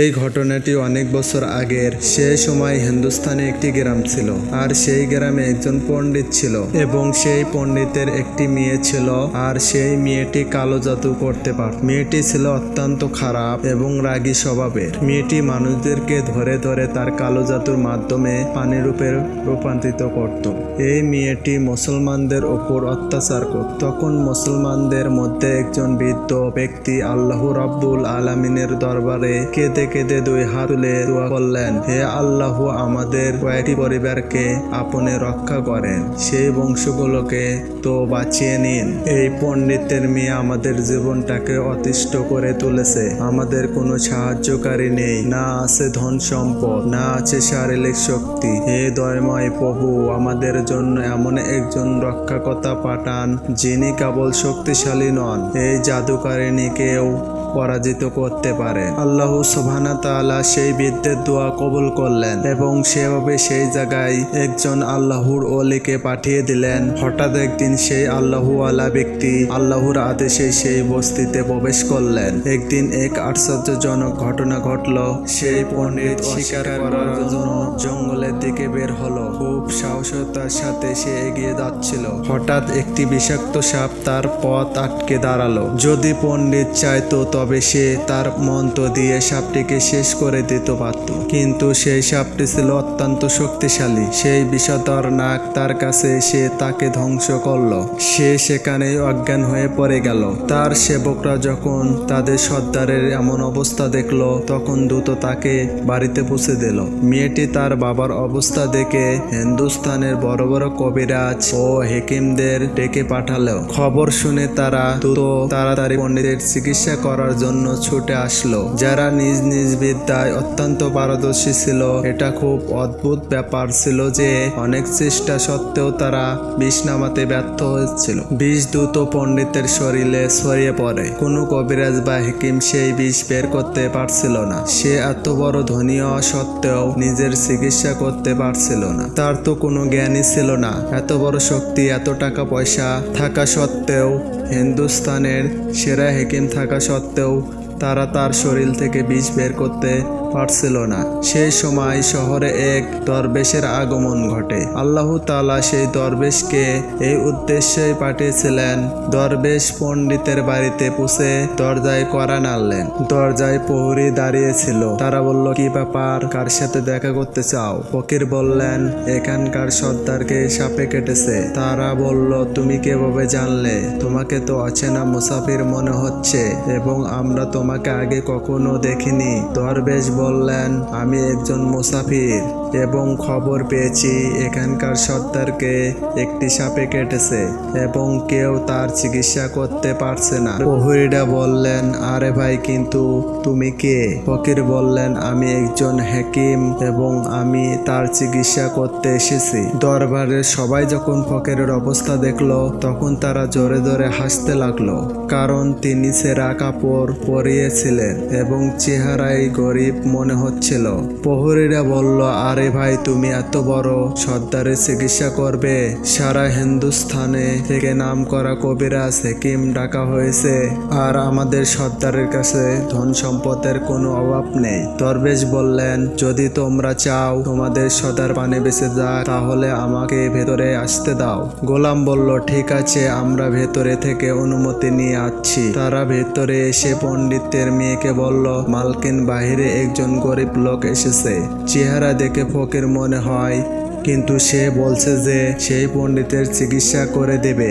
এই ঘটনাটি অনেক বছর আগের। সে সময় হিন্দুস্তানে একটি গ্রাম ছিল, আর সেই গ্রামে একজন পণ্ডিত ছিল এবং সেই পণ্ডিতের একটি মেয়ে ছিল, আর সেই মেয়েটি কালো জাদু করতে পারত। মেয়েটি ছিল অত্যন্ত খারাপ এবং রাগী স্বভাবের। মেয়েটি মানুষদেরকে ধরে ধরে তার কালো জাদুর মাধ্যমে পানি রূপে রূপান্তরিত করত। এই মেয়েটি মুসলমানদের ওপর অত্যাচার করত। তখন মুসলমানদের মধ্যে একজন বৃদ্ধ ব্যক্তি আল্লাহ রাব্বুল আলামিনের দরবারে কেঁদে কেঁদে কেঁদে দুই হাত তুলে দোয়া করলেন, হে আল্লাহ আমাদের কয়েকটি পরিবারকে আপনি রক্ষা করেন, সেই বংশগুলোকে তো বাঁচিয়ে নিন। এই পণ্ডিতের মেয়ে আমাদের জীবনটাকে অতিষ্ঠ করে তুলেছে। আমাদের কোনো সাহায্যকারী নেই। না আছে ধন সম্পদ, না আছে শারীরিক শক্তি। হে দয়ময় প্রভু, আমাদের জন্য এমন একজন রক্ষাকর্তা পাঠান যিনি কেবল শক্তিশালী নন। এই জাদুকারিণীকেও পরাজিত করতে পারে। আল্লাহ সুবহানা তাআলা সেই বৃদ্ধের দোয়া কবুল করলেন এবং সেভাবে সেই জায়গায় একজন আল্লাহর ওলিকে পাঠিয়ে দিলেন। হঠাৎ একদিন সেই আল্লাহওয়ালা ব্যক্তি আল্লাহর আদেশে সেই বস্তিতে প্রবেশ করলেন। একদিন এক আশ্চর্যজনক ঘটনা ঘটল। সেই পণ্ডিত শিকার করার জন্য জঙ্গলের দিকে বের হলো। খুব সাহসতার সাথে সে এগিয়ে যাচ্ছিল। হঠাৎ একটি বিষাক্ত সাপ তার পথ আটকে দাঁড়াল। যদি পণ্ডিত চাইতো তবে সে তার মন্ত্র দিয়ে সাপটিকে শেষ করে দিতে পারত। কিন্তু সেই সাপটি ছিল অত্যন্ত শক্তিশালী। সেই বিষধর নাক তার কাছে এসে তাকে ধ্বংস করল। সে সেখানে অজ্ঞান হয়ে পড়ে গেল। তার সেবকরা যখন তাদের সর্দারের এমন অবস্থা দেখল, তখন দ্রুত তাকে বাড়িতে পৌঁছে দিল। মেয়েটি তার বাবার অবস্থা দেখে হিন্দুস্তানের বড় বড় কবিরাজ ও হেকিমদের ডেকে পাঠালো। খবর শুনে তারা দ্রুত তাড়াতাড়ি পণ্ডিতের চিকিৎসা করার জন্য ছুটে আসলো। যারা নিজ নিজ বিদ্যায় অত্যন্ত পারদর্শী ছিল, এটা খুব অদ্ভুত ব্যাপার ছিল যে অনেক চেষ্টা সত্ত্বেও তারা বিষ নামাতে ব্যর্থ হয়েছিল। বিষ দ্রুত পণ্ডিতের শরীরে ছড়িয়ে পড়ে। কোনো কবিরাজ বা হেকিম সেই বিষ বের করতে পারছিল না। সে এত বড় ধনী হওয়া সত্ত্বেও নিজের চিকিৎসা করতে পারছিল না। তার তো কোনো জ্ঞানই ছিল না। এত বড় শক্তি, এত টাকা পয়সা থাকা সত্ত্বেও হিন্দুস্তানের সেরা হেকিম থাকা সত্ত্বেও তারা তার শরীর থেকে বিষ বের করতে পারছিল না। সেই সময় শহরে এক দরবেশের আগমন ঘটে। আল্লাহ তাআলা সেই দরবেশকে এই উদ্দেশ্যে পাঠিয়েছিলেন, দরবেশ পণ্ডিতের বাড়িতে পুষে দরজায় করা নাড়লেন। দরজায় প্রহরী দাঁড়িয়েছিল। তারা বলল, কি ব্যাপার? কার সাথে দেখা করতে চাও? ফকির বললেন, এখানকার সর্দারকে সাপে কেটেছে। তারা বলল, তুমি কীভাবে জানলে? তোমাকে তো অচেনা মুসাফির মনে হচ্ছে এবং আমরা তোমাকে আগে কখনো দেখিনি। দরবেশ বললেন আমি একজন মুসাফির। এবং খবর পেয়েছি এখানকার সর্দারকে একটি সাপে কেটেছে এবং কেউ তার চিকিৎসা করতে পারছে না। প্রহরীরা বললেন, আরে ভাই, কিন্তু তুমি কে? ফকির বললেন, আমি একজন হাকিম এবং আমি তার চিকিৎসা করতে এসেছি। দরবারের সবাই যখন ফকিরের অবস্থা দেখল, তখন তারা জোরে জোরে হাসতে লাগল, কারণ তিনি সেরা কাপড় পরিয়েছিলেন এবং চেহারায় গরিব মনে হচ্ছিল। প্রহরীরা বলল, আরে ভাই, তুমি এত বড়। সর্দারের চিকিৎসা করবে। সারা হিন্দুস্থানে থেকে নাম করা কবিরাজ হেকিম ডাকা হয়েছে। আর আমাদের সর্দারের কাছে ধন সম্পদের কোনো অভাব নেই। দরবেশ বললেন, যদি তোমরা চাও তোমাদের সর্দার পানে বেঁচে যায়, তাহলে আমাকে ভেতরে আসতে দাও। গোলাম বলল, ঠিক আছে, আমরা ভেতরে থেকে অনুমতি নিয়ে আসছি। তারা ভেতরে এসে পণ্ডিতের মেয়েকে বলল, মালকিন বাহিরে একজন গরিব লোক এসেছে। চেহারা দেখে ফকির মনে হয় কিন্তু সে বলছে যে সেই পণ্ডিতের চিকিৎসা করে দেবে।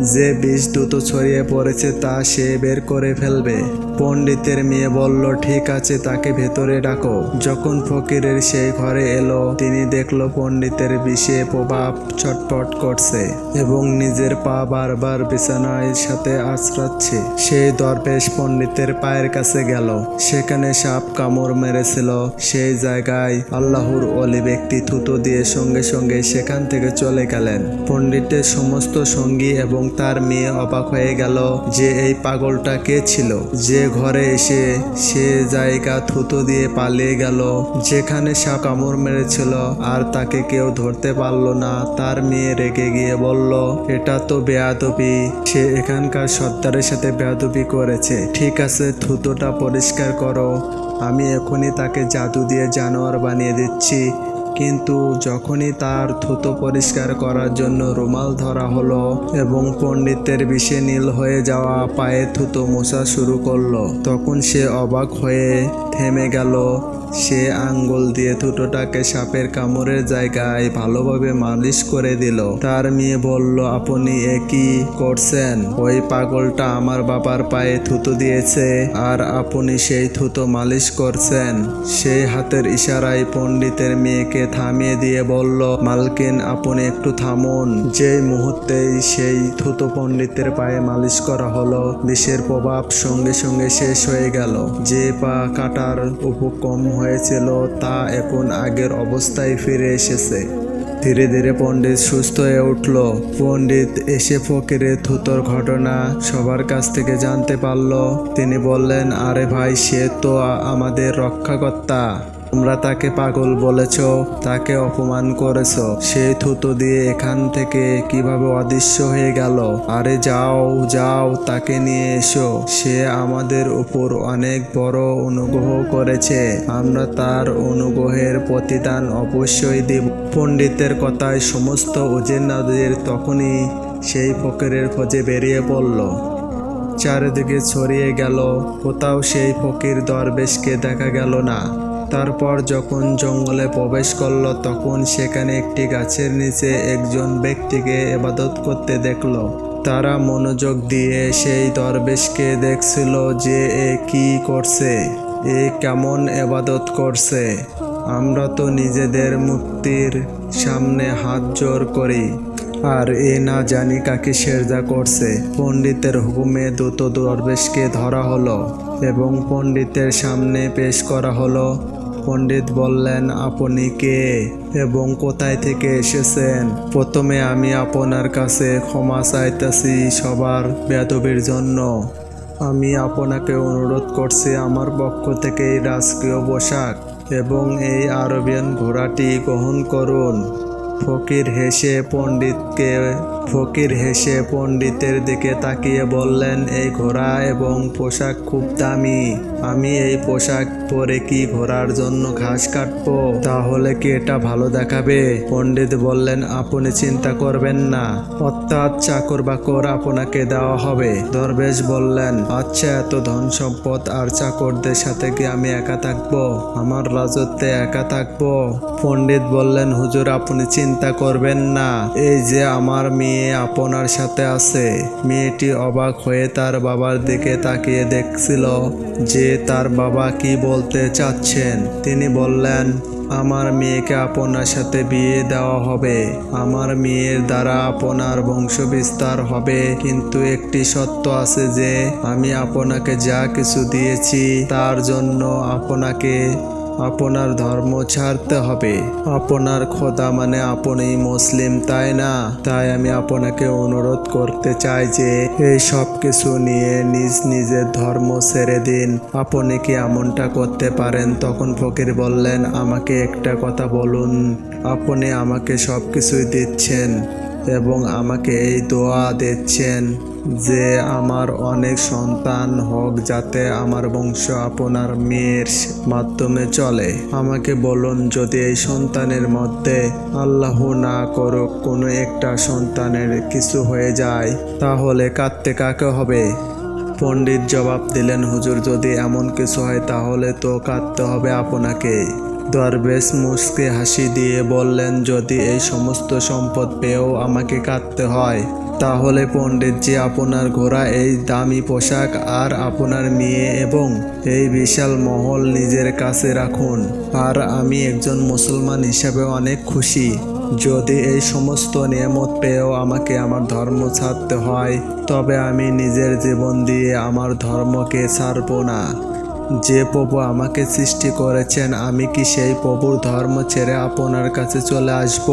যে বিষ দ্রুত ছড়িয়ে পড়েছে তা সে বের করে ফেলবে। পণ্ডিতের মেয়ে বলল, ঠিক আছে, তাকে ভেতরে ডাকো। যখন ফকিরের সেই ঘরে এলো, তিনি দেখল পণ্ডিতের বিষে প্রভাব ছটপট করছে এবং নিজের পা বারবার বিছানায় সাথে আছড়াচ্ছে। সেই দরবেশ পণ্ডিতের পায়ের কাছে গেল। সেখানে সাপ কামড় মেরেছিল। সেই জায়গায় আল্লাহর অলি ব্যক্তি থুতো দিয়ে সঙ্গে সঙ্গে সেখান থেকে চলে গেলেন। পণ্ডিতের সমস্ত সঙ্গী এবং তার মেয়ে অবাক হয়ে গেল যে এই পাগলটা কে ছিল। যে ঘরে এসে সে জায়গা থুতো দিয়ে পালিয়ে গেল, যেখানে সাপ কামড় মেরেছিল আর তাকে কেউ ধরতে পারল না। তার মেয়ে রেগে গিয়ে বলল, এটা তো বেয়াদবি। সে এখানকার সর্দারের সাথে বেয়াদবি করেছে। ঠিক আছে, থুতোটা পরিষ্কার করো। আমি এখনই তাকে জাদু দিয়ে জানোয়ার বানিয়ে দিচ্ছি। কিন্তু যখনই তার থুতো পরিষ্কার করার জন্য রুমাল ধরা হলো এবং পণ্ডিতের বিষে নীল হয়ে যাওয়া পায়ে থুতো মোছা শুরু করল, তখন সে অবাক হয়ে থেমে গেল। সে আঙ্গুল দিয়ে থুটোটাকে সাপের কামড়ের জায়গায় ভালোভাবে মালিশ করে দিল। তার মেয়ে বলল, আপনি একই করছেন? ওই পাগলটা আমার বাবার পায়ে থুতো দিয়েছে আর আপনি সেই থুতো মালিশ করছেন। সেই হাতের ইশারায় পণ্ডিতের মেয়েকে থামিয়ে দিয়ে বলল, মালকিন, আপনি একটু থামুন। যেই মুহূর্তেই সেই থুতো পণ্ডিতের পায়ে মালিশ করা হলো, বিষের প্রভাব সঙ্গে সঙ্গে শেষ হয়ে গেল। যে পা কাটার উপকম হয়েছিল, তা এখন আগের অবস্থায় ফিরে এসেছে। ধীরে ধীরে পণ্ডিত সুস্থ হয়ে উঠল। পণ্ডিত এসে ফকিরের থুতর ঘটনা সবার কাছ থেকে জানতে পারল। তিনি বললেন, আরে ভাই, সে তো আমাদের রক্ষাকর্তা। তোমরা তাকে পাগল বলেছ, তাকে অপমান করেছ। সেই থুতো দিয়ে এখান থেকে কীভাবে অদৃশ্য হয়ে গেল? আরে যাও যাও, তাকে নিয়ে এসো। সে আমাদের উপর অনেক বড় অনুগ্রহ করেছে। আমরা তার অনুগ্রহের প্রতিদান অবশ্যই দেব। পণ্ডিতের কথায় সমস্ত উজিরনাদের তখনই সেই ফকিরের খোঁজে বেরিয়ে পড়ল। চারিদিকে ছড়িয়ে গেল, কোথাও সেই ফকির দরবেশকে দেখা গেল না। তারপর যখন জঙ্গলে প্রবেশ করল, তখন সেখানে একটি গাছের নিচে একজন ব্যক্তিকে এবাদত করতে দেখল। তারা মনোযোগ দিয়ে সেই দরবেশকে দেখছিল যে এ কি করছে, এ কেমন এবাদত করছে। আমরা তো নিজেদের মুক্তির সামনে হাত জোর করি, আর এ না জানি কাকে সেরজা করছে। পণ্ডিতের হুকুমে দ্রুত দরবেশকে ধরা হলো এবং পণ্ডিতের সামনে পেশ করা হলো। পণ্ডিত বললেন, আপনি কে এবং কোথায় থেকে এসেছেন? প্রথমে আমি আপনার কাছে ক্ষমা চাইতেছি সবার বেদবির জন্য। আমি আপনাকে অনুরোধ করছি আমার পক্ষ থেকে এই রাজকীয় পোশাক এবং এই আরবিয়ান ঘোড়াটি গ্রহণ করুন। ফকির হেসে পণ্ডিতকে ফকির হেসে পণ্ডিতের দিকে তাকিয়ে বললেন, এই ঘোড়া এবং পোশাক খুব দামি। আমি এই পোশাক পরে কি ঘোড়ার জন্য ঘাস কাটবো? তাহলে কি এটা ভালো দেখাবে? পণ্ডিত বললেন, আপনি চিন্তা করবেন না। অর্থাৎ চাকর বাকর আপনাকে দেওয়া হবে। দরবেশ বললেন আচ্ছা এত ধন সম্পদ আর চাকরদের সাথে কি আমি একা থাকব? আমার রাজত্বে একা থাকব? পণ্ডিত বললেন, হুজুর, আপনি চিন্তা করবেন না। এই যে আমার মেয়ে আপনার সাথে আছে। মেয়েটি অবাক হয়ে তার বাবার দিকে তাকিয়ে দেখছিল যে তার বাবা কি বলতে চাচ্ছেন। তিনি বললেন, আমার মেয়েকে আপনার সাথে বিয়ে দেওয়া হবে। আমার মেয়ের দ্বারা আপনার বংশ বিস্তার হবে। কিন্তু একটি সত্য আছে যে, আমি আপনাকে যা কিছু দিয়েছি, তার জন্য আপনাকে আপনার ধর্ম ছাড়তে হবে। আপনার খোদা মানে আপনি মুসলিম, তাই না? তাই আমি আপনাকে অনুরোধ করতে চাই যে এই সব কিছু নিয়ে নিজ নিজের ধর্ম ছেড়ে দিন। আপনি কি এমনটা করতে পারেন? তখন ফকির বললেন, আমাকে একটা কথা বলুন। আপনি আমাকে সব কিছুই দিচ্ছেন এবং আমাকে এই দোয়া দিচ্ছেন। যে আমার অনেক সন্তান হোক যাতে আমার বংশ আপনার মেয়ের মাধ্যমে চলে। আমাকে বলুন, যদি এই সন্তানের মধ্যে আল্লাহ না করুক, কোনো একটা সন্তানের কিছু হয়ে যায়, তাহলে কাঁদতে কাকে হবে? পণ্ডিত জবাব দিলেন, হুজুর, যদি এমন কিছু হয়, তাহলে তো কাঁদতে হবে আপনাকে। দরবেশ মুসকে হাসি দিয়ে বললেন, যদি এই সমস্ত সম্পদ পেয়েও আমাকে কাঁদতে হয় তাহলে পণ্ডিতজি আপনার ঘোড়া, এই দামি পোশাক আর আপনার মেয়ে এবং এই বিশাল মহল নিজের কাছে রাখুন। আর আমি একজন মুসলমান হিসাবে অনেক খুশি। যদি এই সমস্ত নিয়ামত পেয়েও আমাকে আমার ধর্ম ছাড়তে হয়, তবে আমি নিজের জীবন দিয়ে আমার ধর্মকে ছাড়ব না। যে প্রভু আমাকে সৃষ্টি করেছেন, আমি কি সেই প্রভুর ধর্ম ছেড়ে আপনার কাছে চলে আসব?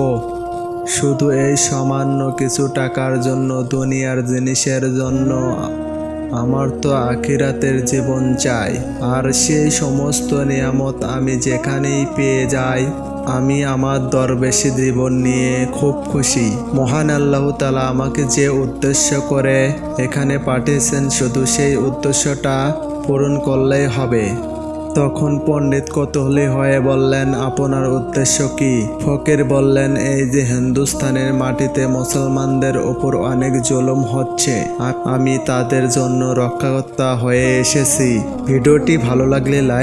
শুধু এই সামান্য কিছু টাকার জন্য, দুনিয়ার জিনিসের জন্য। আমার তো আখিরাতের জীবন চাই, আর সেই সমস্ত নিয়ামত আমি যেখানেই পেয়ে যাই, আমি আমার দরবেশি জীবন নিয়ে খুব খুশি। মহান আল্লাহ তালা আমাকে যে উদ্দেশ্য করে এখানে পাঠিয়েছেন, শুধু সেই উদ্দেশ্যটা পূরণ করলেই হবে। তখন পণ্ডিত কৌতূহলী হয়ে বললেন, আপনার উদ্দেশ্য কি? ফকির বললেন, এই যে হিন্দুস্থানের মাটিতে মুসলমানদের ওপর অনেক জুলুম হচ্ছে আমি তাদের জন্য রক্ষাকর্তা হয়ে এসেছি। ভিডিওটি ভালো লাগলে লাইক